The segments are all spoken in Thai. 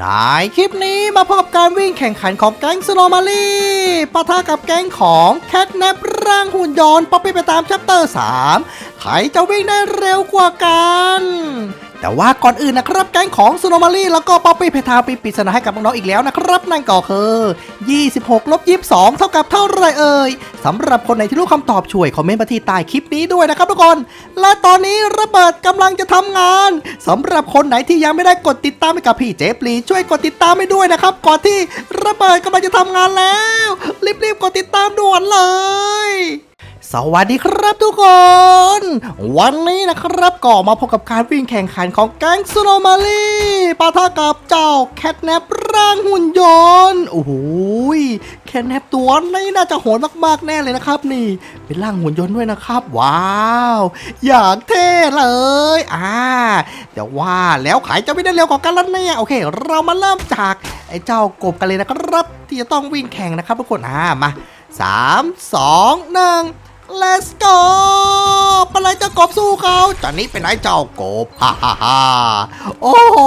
ในคลิปนี้มาพบกับการวิ่งแข่งขันของแก๊งสโนมาลีปะทะกับแก๊งของแคทแนปร่างหุ่นยนต์ป๊อปปี้ไปตามแชปเตอร์ 3 ใครจะวิ่งได้เร็วกว่ากัน แต่ว่าก่อนอื่นนะครับแก๊งของสโนมาลีแล้วก็ป๊อปปี้เพทาปีปริศนาให้กับน้องๆอีกแล้วนะครับนั่นก็คือ 26ลบ22 เท่ากับเท่าไรเอ่ยสำหรับคนไหนที่รู้คำตอบช่วยคอมเมนต์มาที่ใต้คลิปนี้ด้วยนะครับทุกคน และตอนนี้ระเบิดกำลังจะทำงานสำหรับคนไหนที่ยังไม่ได้กดติดตามให้กับพี่เจฟลีช่วยกดติดตามให้ด้วยนะครับก่อนที่ระเบิดกำลังจะทำงานแล้วรีบๆกดติดตามด่วนเลย สวัสดีครับทุกคน วันนี้นะครับก็มาพบกับการวิ่งแข่งขันของแก๊งสโนมาลีปะทะกับเจ้าแคทแนปร่างหุ่นยนต์โอ้โหยแคทแนปตัวนี้น่าจะโหดมากๆแน่เลยนะครับ นี่ เป็นร่างหุ่นยนต์ด้วยนะครับ ว้าวอย่างเท่เลยอ่าแต่ว่าแล้วขายจะไม่ได้เร็วกว่ากันแล้วเนี่ยโอเค เรามาเริ่มจากไอ้เจ้ากบกันเลยนะครับ ที่จะต้องวิ่งแข่งนะครับทุกคนอ่ามาสามสองหนึ่ง Let's go ปเลยเจ้ากบสู้เขาตอนนี้เป็นไอ้เจ้ากบ ฮ่าฮ่าฮ่าโอ้โห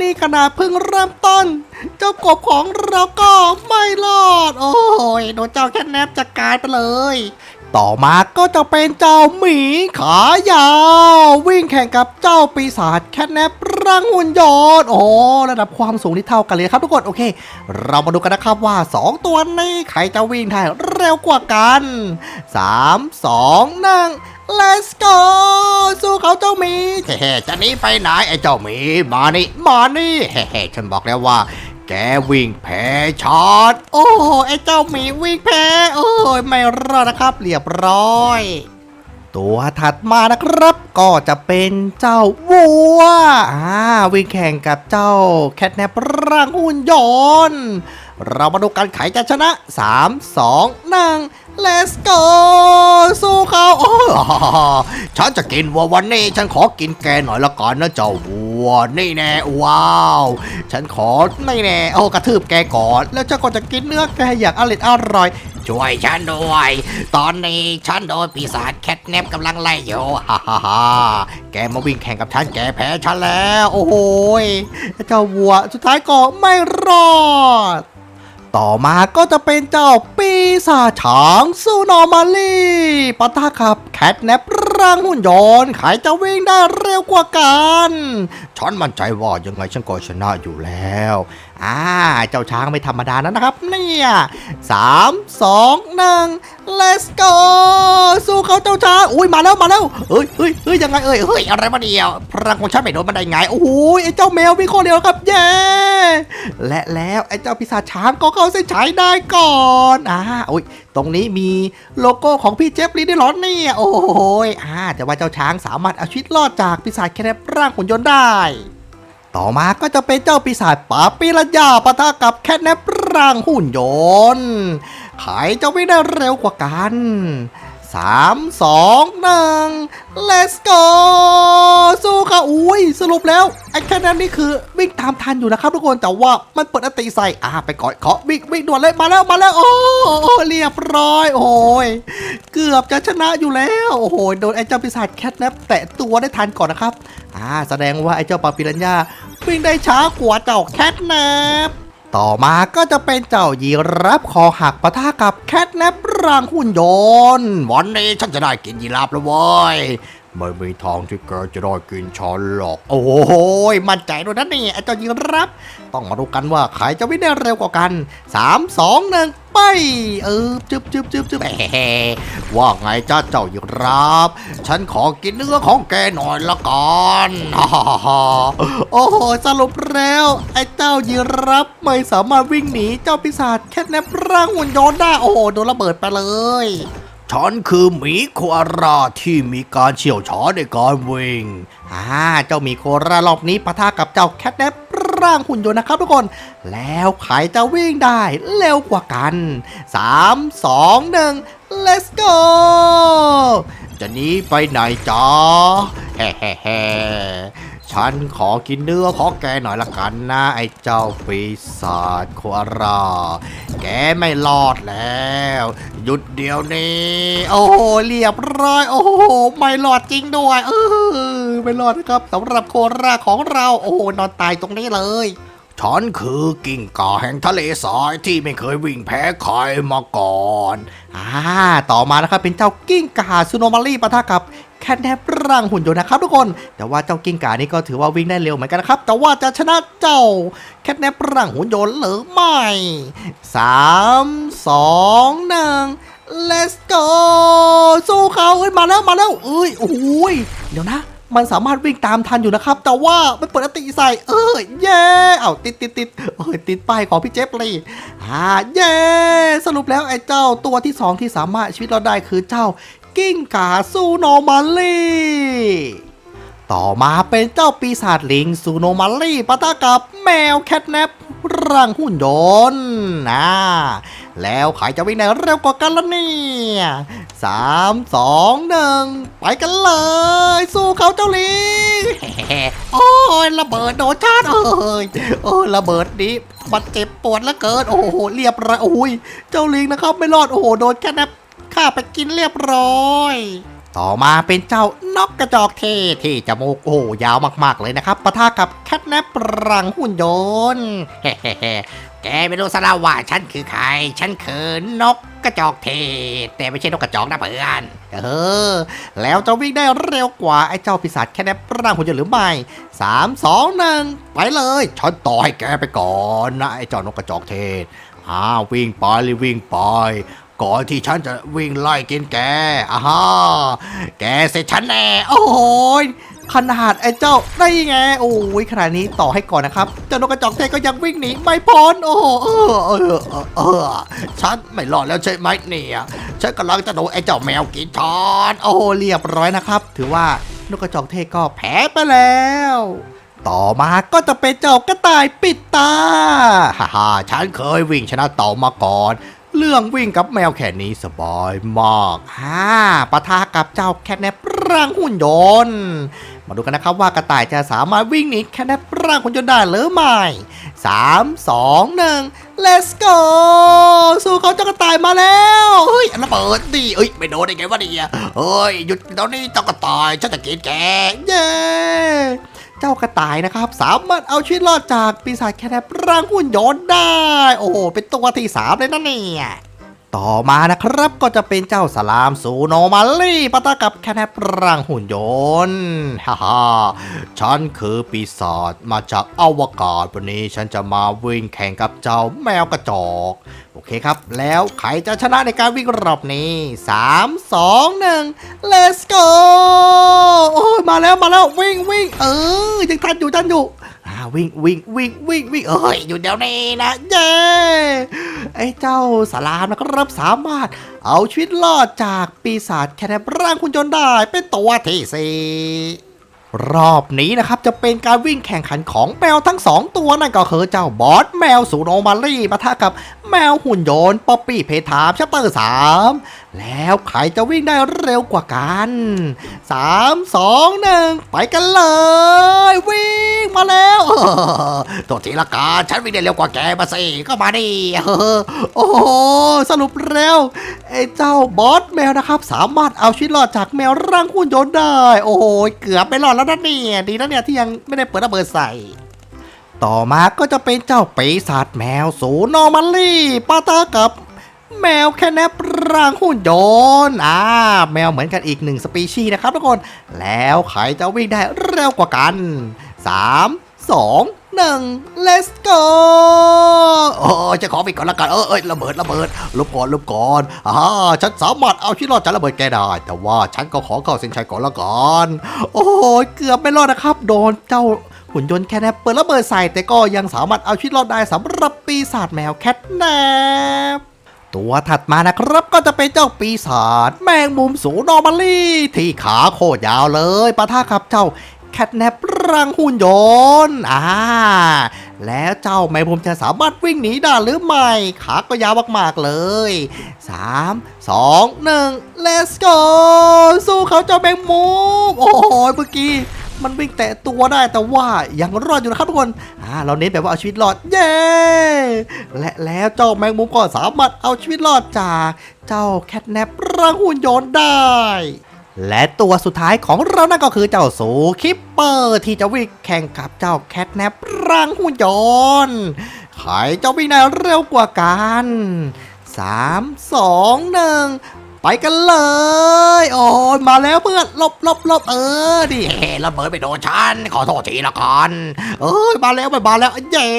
นี่ขนาดเพิ่งเริ่มต้น เจ้ากบของเราก็ไม่รอด โอ้ยโดนเจ้าแค่แนบจัดการไปเลย ต่อมาก็จะเป็นเจ้าหมีขายาว วิ่งแข่งกับเจ้าปีศาจแคทแนปร่างหุ่นยนต์โอ้ระดับความสูงที่เท่ากันเลยครับทุกคนโอเค เรามาดูกันนะครับว่า 2 ตัวนี้ใครจะวิ่งได้เร็วกว่ากัน 3 2 1 let's go สู้เขาเจ้าหมีเฮ้จะหนีไปไหนไอ้เจ้าหมีมานี่มานี่เฮ้ฉันบอกแล้วว่า แกวิ่งแพ้ช็อต โอ้โห ไอ้เจ้าหมีวิ่งแพ้ โอ้ยไม่รอดนะครับ เรียบร้อย ตัวถัดมานะครับ ก็จะเป็นเจ้าวัวอ่าวิ่งแข่งกับเจ้าแคทแนปร่างหุ่นยนต์เรามาดูกันไขจะชนะ 3 2 1 let's go สู้เขาโอ้ฉันจะกินวัววันนี้ ฉันขอกินแกหน่อยละก่อนนะเจ้าวัวนี่แน่ว้าว ฉันขอนี่แน่โอ้กระทืบแกก่อน แล้วเจ้าก็จะกินเนื้อแกอย่างอร่อยอร่อย ช่วยฉันด้วย ตอนนี้ฉันโดนปีศาจแคทแนปกำลังไล่อยู่ฮ่าฮ่าฮ่าแกมาวิ่งแข่งกับฉันแกแพ้ฉันแล้ว โอ้โหเจ้าวัวสุดท้ายก็ไม่รอด ต่อมาก็จะเป็นเจ้าปีศาจช้างซูนอมาลีปะทะกับแคทแนปร่างหุ่นยนต์ใครจะวิ่งได้เร็วกว่ากัน ฉันมั่นใจว่ายังไงฉันก็ชนะอยู่แล้วอ่าเจ้าช้างไม่ธรรมดานะนะครับ เนี่ยสามสองหนึ่ง let's go สู้เขาเจ้าช้างอุ้ยมาแล้วมาแล้วเฮ้ยเฮ้ยเฮ้ยยังไงเอ้ยเฮ้ยอะไรมาเดียวพลังของฉันไม่โดนมันได้ไงโอ้โหไอ้เจ้าแมววิ่งคนเดียวครับเย้และแล้วไอ้เจ้าปีศาจช้างก็เข้าเส้นชัยได้ก่อนอ่าอุ้ย ตรงนี้มีโลโก้ของพี่เจฟลีด้หรอเนี่ย โอ้โหอ่าแต่ว่าเจ้าช้างสามารถเอาชีวิตรอดจากปีศาจแคทร่างหุ่นยนต์ได้ ต่อมาก็จะเป็นเจ้าปีศาจป่าปิรัญญาปะทะกับแคทแนปร่างหุ่นยนต์ ขายจะวิ่งได้เร็วกว่ากัน 3 2 1 let's go สู้ค่ะอุ้ยสรุปแล้วไอ้แค่นั้นนี่คือวิ่งตามทันอยู่นะครับทุกคนแต่ว่ามันเปิดอัติใส่อ่าไปก่อนเคาะวิ่งวิ่งด่วนเลยมาแล้วมาแล้วโอ้โหเรียบร้อย โอ้ยเกือบจะชนะอยู่แล้วโอ้โหโดนไอ้เจ้าปีศาจแคทแนปแตะตัวได้ทันก่อนนะครับอ่าแสดงว่าไอ้เจ้าปาปิรัญญาวิ่งได้ช้ากว่าเจ้าแคทแนป ต่อมาก็จะเป็นเจ้ายีรับคอหักปะทะกับแคทแนปร่างหุ่นยนต์ วันนี้ฉันจะได้กินยีราฟแล้วเว้ย ไม่มีทางที่แกจะได้กินฉันหรอก โอ้โหมั่นใจด้วยนะนี่ไอ้เจ้ายีรับ ต้องมาดูกันว่าใครจะวิ่งได้เร็วกว่ากัน 3 2 1 ไปเออจึบจึบจึบจึบแหมว่าไงจ้าเจ้ายีรับ ฉันขอกินเนื้อของแกหน่อยละกันฮ่าฮ่าฮ่าโอ้โหสรุปแล้วไอ้เจ้ายีรับไม่สามารถวิ่งหนีเจ้าปีศาจแคทแนปร่างหุ่นยนต์ได้โอ้โหโดนระเบิดไปเลย ฉันคือหมีโคอาราที่มีการเชี่ยวชาญในการวิ่งอ่าเจ้าหมีโคอารารอบนี้ปะทะกับเจ้าแคทแนปร่างหุ่นยนต์นะครับทุกคน แล้วใครจะวิ่งได้เร็วกว่ากัน 3 2 1 let's go จะหนีไปไหนจ๊ะแฮ่แฮ่แฮ่ฉันขอกินเนื้อของแกหน่อยละกันนะ ไอ้เจ้าปีศาจโคอารา ไม่รอดแล้ว หยุดเดี๋ยวนี้ โอ้โหเรียบร้อย โอ้โหไม่รอดจริงด้วย เออไม่รอดนะครับสำหรับโคอาราของเรา โอ้โหนอนตายตรงนี้เลย ฉันคือกิ่งก่าแห่งทะเลทรายที่ไม่เคยวิ่งแพ้ใครมาก่อนอ่าต่อมานะครับเป็นเจ้ากิ้งก่าซูโนมารีปะทะกับแคทแนปร่างหุ่นยนต์นะครับทุกคน แต่ว่าเจ้ากิ้งก่านี่ก็ถือว่าวิ่งได้เร็วเหมือนกันนะครับ แต่ว่าจะชนะเจ้าแคทแนปร่างหุ่นยนต์หรือไม่สามสองหนึ่ง let's go สู้เขาเอ้ยมาแล้วมาแล้วเอ้ยโอ้ยเดี๋ยวนะ มันสามารถวิ่งตามทันอยู่นะครับ แต่ว่ามันเปิดอติใส่ เออเย่เอาติดติดติดเออติดป้ายของพี่เจฟเลยอ่าเย่สรุปแล้วไอ้เจ้าตัวที่สองที่สามารถชีวิตเราได้คือเจ้า กิ้งก่าซูโนมาลีต่อมาเป็นเจ้าปีศาจลิงซูโนมาลีปะทะกับแมวแคทแนปร่างหุ่นยนต์นะแล้วใครจะวิ่งได้เร็วกว่ากันล่ะเนี่ย สามสองหนึ่งไปกันเลย สู้เขาเจ้าลิงโอ้ยระเบิดโดนชาร์จเอ้ยโอ้ระเบิดนี้มันเจ็บปวดเหลือเกินโอ้โหเรียบร้อยโอ้ยเจ้าลิงนะครับไม่รอดโอ้โหโดนแค่นับฆ่าไปกินเรียบร้อยต่อมาเป็นเจ้านกกระจอกเทที่จมูกโอ้ยาวมากๆเลยนะครับปะทะกับแคทแนปรังหุ่นยนต์แกไม่รู้ซะแล้วว่าฉันคือใคร ฉันคือนก กระจอกเทศแต่ไม่ใช่นกกระจอกนะเพื่อนเออแล้วจะวิ่งได้เร็วกว่าไอ้เจ้าปีศาจแค่แนบร่างหุ่นยนต์หรือไม่สามสองหนึ่งไปเลยฉันต่อให้แกไปก่อนนะไอ้เจ้านกกระจอกเทศอ่าวิ่งไปเลยวิ่งไปก่อนที่ฉันจะวิ่งไล่กินแกอ่าแกเสร็จฉันแน่โอ้โหย ขนาดไอ้เจ้าได้ไง โอ้ยขนาดนี้ต่อให้ก่อนนะครับ เจ้านกกระจอกเทศก็ยังวิ่งหนีไม่พ้นโอ้โหเออเออเออฉันไม่รอดแล้วใช่ไหมเนี่ยฉันกำลังจะโดนไอ้เจ้าแมวกินช้อนโอ้โหเรียบร้อยนะครับ ถือว่านกกระจอกเทศก็แพ้ไปแล้ว ต่อมาก็จะเป็นเจ้ากระต่ายปิดตาฮ่าฮ่าฉันเคยวิ่งชนะเต่ามาก่อนเรื่องวิ่งกับแมวแค่นี้สบายมากฮ่าปะทะกับเจ้าแคทแนปร่างหุ่นยนต์ มาดูกันนะครับว่ากระต่ายจะสามารถวิ่งหนีแคทแนปร่างหุ่นยนต์ได้หรือไม่สามสองหนึ่ง let's go สู้เขาเจ้ากระต่ายมาแล้วเฮ้ยระเบิดดิเอ้ยไม่โดนได้ไงวะเนี่ยเฮ้ยหยุดตอนนี้เจ้ากระต่ายฉันจะกินแกเย้เจ้ากระต่ายนะครับ สามารถเอาชีวิตรอดจากปีศาจแคทแนปร่างหุ่นยนต์ได้ โอ้โหเป็นตัวที่สามเลยนะเนี่ย ต่อมานะครับก็จะเป็นเจ้าสลามซูโนมาลี่ปะทะกับแคทแนปร่างหุ่นยนต์ฮ่าฮ่าฉันคือปีศาจมาจากอวกาศวันนี้ฉันจะมาวิ่งแข่งกับเจ้าแมวกระจอก โอเคครับ แล้วใครจะชนะในการวิ่งรอบนี้ 3 2 1 let's go โอ้ยมาแล้วมาแล้ววิ่งวิ่งเออยังทันอยู่ทันอยู่าวิ่งวิ่งวิ่งวิ่งวิ่งเอ้ยอยู่เดี๋ยวนี้นะเย้ไอ้เจ้าสลามนะครับสามารถ เอาชีวิตรอดจากปีศาจแคทแนปร่างคุณยนได้เป็นตัวที่สี่รอบนี้นะครับจะเป็นการวิ่งแข่งขันของแมวทั้งสองตัวนั่นก็คือเจ้าบอสแมวสูโนมารีปะทะกับแมวหุ่นยนต์ป๊อปปี้เพทามชัปเตอร์สามแล้วใครจะวิ่งได้เร็วกว่ากันสามสองหนึ่งไปกันเลย วิ่งมาแล้วตัวทีละกาฉันวิ่งได้เร็วกว่าแกมาสิก็มาดิโอ้โหสรุปแล้วไอ้เจ้าบอสแมวนะครับ สามารถเอาชีวิตรอดจากแมวร่างหุ่นยนต์ได้ โอ้โหเกือบไม่รอดแล้วนะเนี่ยดีนะเนี่ยที่ยังไม่ได้เปิดระเบิดใส่ต่อมาก็จะเป็นเจ้าปีศาจแมวสูนอมาลี่ปะทะกับ แมวแค่แนบร่างหุ่นยนต์อ่าแมวเหมือนกันอีกหนึ่งสปีชีส์นะครับทุกคน แล้วใครจะวิ่งได้เร็วกว่ากัน 3 2 1 let's go โอ้จะขอไปก่อนละกันเออเอยระเบิดระเบิดลบก่อนลบก่อนอ่าฉันสามารถเอาชีวิตรอดจากระเบิดแกได้ แต่ว่าฉันก็ขอเข้าเส้นชัยก่อนละกันโอ้ยเกือบไม่รอดนะครับ โดนเจ้าหุ่นยนต์แคทแนปเปิดระเบิดใส่แต่ก็ยังสามารถเอาชีวิตรอดได้สำหรับปีศาจแมวแคทแนป ตัวถัดมานะครับก็จะเป็นเจ้าปีศาจแมงมุมสูนอร์มาลี่ที่ขาโคตรยาวเลยปะทะกับเจ้าแคทแนปรังหุ่นยนต์อ่าแล้วเจ้าแมงมุมจะสามารถวิ่งหนีได้หรือไม่ ขาก็ยาวมากๆเลย 3 2 1 let's go สู้เขาเจ้าแมงมุม โอ้โหเมื่อกี้ มันวิ่งแตะตัวได้แต่ว่ายังรอดอยู่นะครับทุกคนอ่าเราเน้นแบบว่าเอาชีวิตรอดเย้และแล้วเจ้าแมงมุมก็สามารถเอาชีวิตรอดจากเจ้าแคทแนปร่างหุ่นยนต์ได้และตัวสุดท้ายของเรานั่นก็คือเจ้าสูคิปเปอร์ที่จะวิ่งแข่งกับเจ้าแคทแนปร่างหุ่นยนต์ใครจะวิ่งได้เร็วกว่ากัน 3 2 1 ไปกันเลย โอ้ยมาแล้วเพื่อนลบลบลบเออดิเฮ้ระเบิดไปโดนฉันขอโทษทีละกันเอ้ยมาแล้วมาแล้วเย้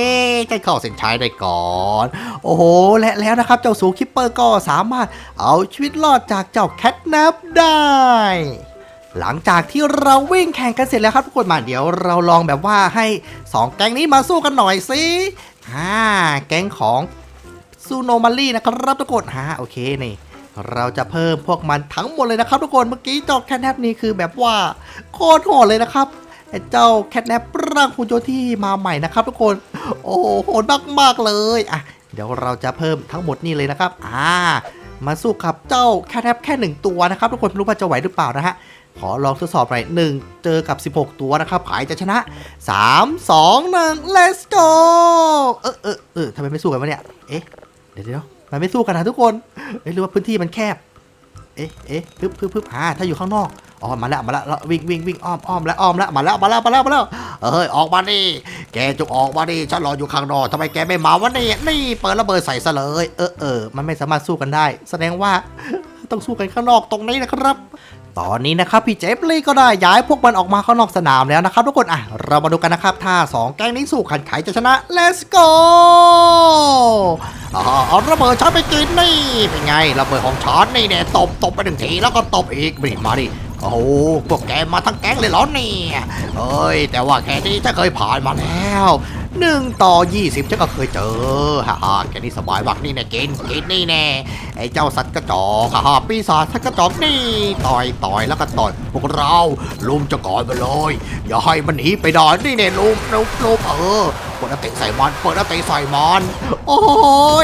ใกล้เข้าเส้นชัยได้ก่อน โอ้โหและแล้วนะครับเจ้าสูคิปเปอร์ก็สามารถเอาชีวิตรอดจากเจ้าแคทแนปได้หลังจากที่เราวิ่งแข่งกันเสร็จแล้วครับทุกคนมาเดี๋ยวเราลองแบบว่าให้ 2 แก๊งนี้มาสู้กันหน่อยสิอ่าแก๊งของซูโนมารี่นะครับทุกคนฮะโอเคนี่ เราจะเพิ่มพวกมันทั้งหมดเลยนะครับ ทุกคนเมื่อกี้เจ้าแคทแนปนี่คือแบบว่าโคตรโหดเลยนะครับเจ้าแคทแนปร่างคุณโจที่มาใหม่นะครับ ทุกคนโอ้โหโหดมากๆเลยอะเดี๋ยวเราจะเพิ่มทั้งหมดนี่เลยนะครับอ่ามาสู้กับเจ้าแคทแนปแค่หนึ่งตัวนะครับ ทุกคนไม่รู้ว่าจะไหวหรือเปล่านะฮะขอลองทดสอบหน่อยหนึ่งเจอกับ 16 ตัวนะครับใครจะชนะ 3 2 1 let's go เออเออเออทำไมไม่สู้กันวะเนี่ย เอ๊ะ เดี๋ยวเดี๋ยว มันไม่สู้กันนะทุกคนเอ้ยหรือว่าพื้นที่มันแคบ เอ๊ะเอ๊ะพึบพึบพึบอ่าถ้าอยู่ข้างนอกอ๋อมาแล้วมาแล้วแล้ววิ่งวิ่งวิ่งอ้อมอ้อมแล้วอ้อมแล้วมาแล้วมาแล้วมาแล้วมาแล้วเอ้ยออกมาดิแกจงออกมาดิฉันรออยู่ข้างนอกทำไมแกไม่มาวะนี่นี่เปิดระเบิดใส่ซะเลยเออเออมันไม่สามารถสู้กันได้ แสดงว่าต้องสู้กันข้างนอกตรงนี้นะครับ ตอนนี้นะครับพี่เจฟลี่ก็ได้ย้ายพวกมันออกมาข้างนอกสนามแล้วนะครับทุกคนอะเรามาดูกันนะครับถ้า 2 แก๊งนี้สู้ขันไขจะชนะ let's go เอาระเบิดฉันไปกินนี่เป็นไงระเบิดของฉันนี่เนี่ยตบตบไปหนึ่งทีแล้วก็ตบอีกนี่มาดิโอ้โหพวกแกมาทั้งแก๊งเลยเหรอเนี่ยเอ้ยแต่ว่าแค่นี้ฉันเคยผ่านมาแล้ว หนึ่งต่อ20ฉันก็เคยเจอฮ่าฮ่าแกนี่สบายมากนี่แน่กินกินนี่แน่ไอ้เจ้าสัตว์กระจอกฮ่าฮ่าปีศาจสัตว์กระจอกนี่ต่อยต่อยแล้วก็ต่อยพวกเราลุมจะก่อนไปเลยอย่าให้มันหนีไปได้นี่แน่ลุมลุมลุมเออเปิดน้าเตะใส่มันเปิดน้าเตะใส่มันโอ้โห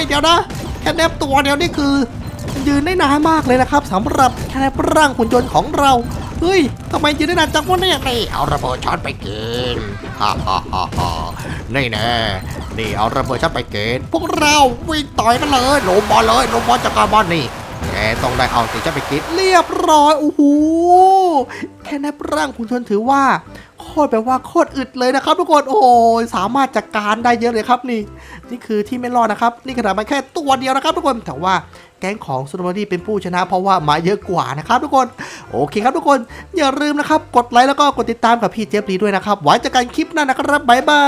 เดี๋ยวนะแค่แนบตัวเดียวนี่คือยืนได้นานมากเลยนะครับสำหรับแค่ร่างหุ่นยนต์ของเรา เฮ้ยทำไมยืนได้นานจังวะเนี่ยนี่เอาระเบิดช็อตไปกินฮ่าฮ่าฮ่าฮ่านี่แน่นี่เอาระเบิดช็อตไปกินพวกเราวิ่งต่อยกันเลยลงบอลเลยลงบอลจากการบอลนี่แกต้องได้เอาติช็อตไปกินเรียบร้อยโอ้โหแค่แนบร่างหุ่นยนถือว่าโคตรแบบว่าโคตรอึดเลยนะครับทุกคนโอ้โหสามารถจัดการได้เยอะเลยครับนี่ นี่คือที่ไม่รอดนะครับ นี่ขนาดมันแค่ตัวเดียวนะครับทุกคนแต่ว่า ก๊งของซูนมารีเป็นผู้ชนะ เพราะว่ามาเยอะกว่านะครับทุกคนโอเคครับทุกคนอย่าลืมนะครับ กดไลค์แล้วก็กดติดตามกับพี่เจฟรีด้วยนะครับไว้เจอกันคลิปหน้านะครับบ๊ายบา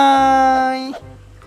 ย